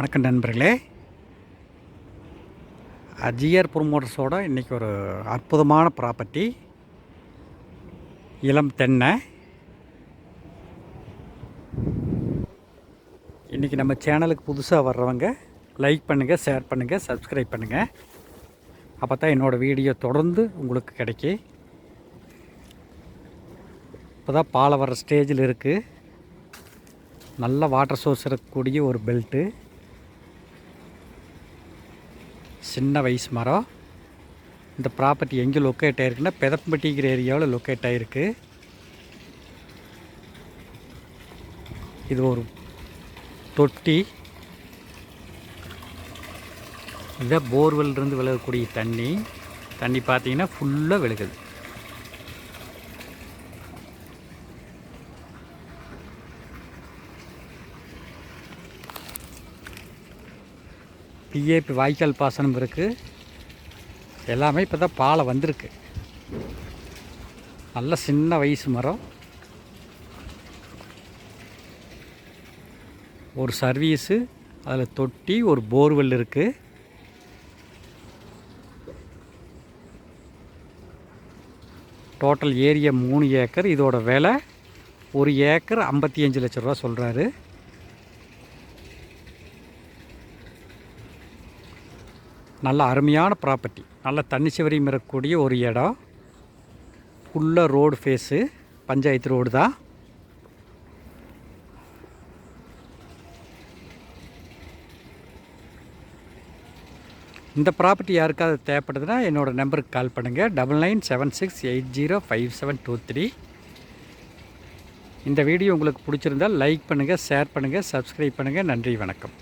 வணக்கம் நண்பர்களே. அஜிஆர் ப்ரொமோட்டர்ஸோட இன்றைக்கி ஒரு அற்புதமான ப்ராப்பர்ட்டி. இளம் தென்னை. இன்றைக்கி நம்ம சேனலுக்கு புதுசாக வர்றவங்க லைக் பண்ணுங்கள் ஷேர் பண்ணுங்கள் சப்ஸ்கிரைப் பண்ணுங்கள் அப்போ தான் என்னோடய வீடியோ தொடர்ந்து உங்களுக்கு கிடைக்கி இப்போ தான் பாலை வர்ற ஸ்டேஜில் இருக்குது நல்ல வாட்டர் சோர்ஸ் இருக்கக்கூடிய ஒரு பெல்ட்டு. சின்ன வயசு மரம். இந்த ப்ராப்பர்ட்டி எங்கே லொக்கேட் ஆகிருக்குன்னா பெதப்பட்டிங்கிற ஏரியாவில் லொக்கேட் ஆகிருக்கு இது ஒரு தொட்டி. இதை போர்வெல்லிருந்து விலகக்கூடிய தண்ணி. தண்ணி பார்த்தீங்கன்னா ஃபுல்லாக விழுகுது. பிஏபி வாய்க்கால் பாசனம் இருக்குது எல்லாமே இப்போ தான் பாலை வந்திருக்கு. நல்ல சின்ன வயசு மரம். ஒரு சர்வீஸு அதில் தொட்டி ஒரு போர்வெல் இருக்குது டோட்டல் ஏரியா மூணு ஏக்கர் இதோட விலை ஒரு ஏக்கர் ஐம்பத்தி அஞ்சு லட்ச ரூபா சொல்கிறாரு நல்ல அருமையான ப்ராப்பர்ட்டி நல்ல தண்ணி சிவரியும் இருக்கக்கூடிய ஒரு இடம். உள்ள ரோடு ஃபேஸு பஞ்சாயத்து ரோடு தான். இந்த ப்ராப்பர்ட்டி யாருக்காவது தேவைப்படுதுன்னா என்னோடய நம்பருக்கு கால் பண்ணுங்கள் double nine seven six eight zero five seven two three இந்த வீடியோ உங்களுக்கு பிடிச்சிருந்தால் லைக் பண்ணுங்கள் ஷேர் பண்ணுங்கள் சப்ஸ்கிரைப் பண்ணுங்கள் நன்றி வணக்கம்.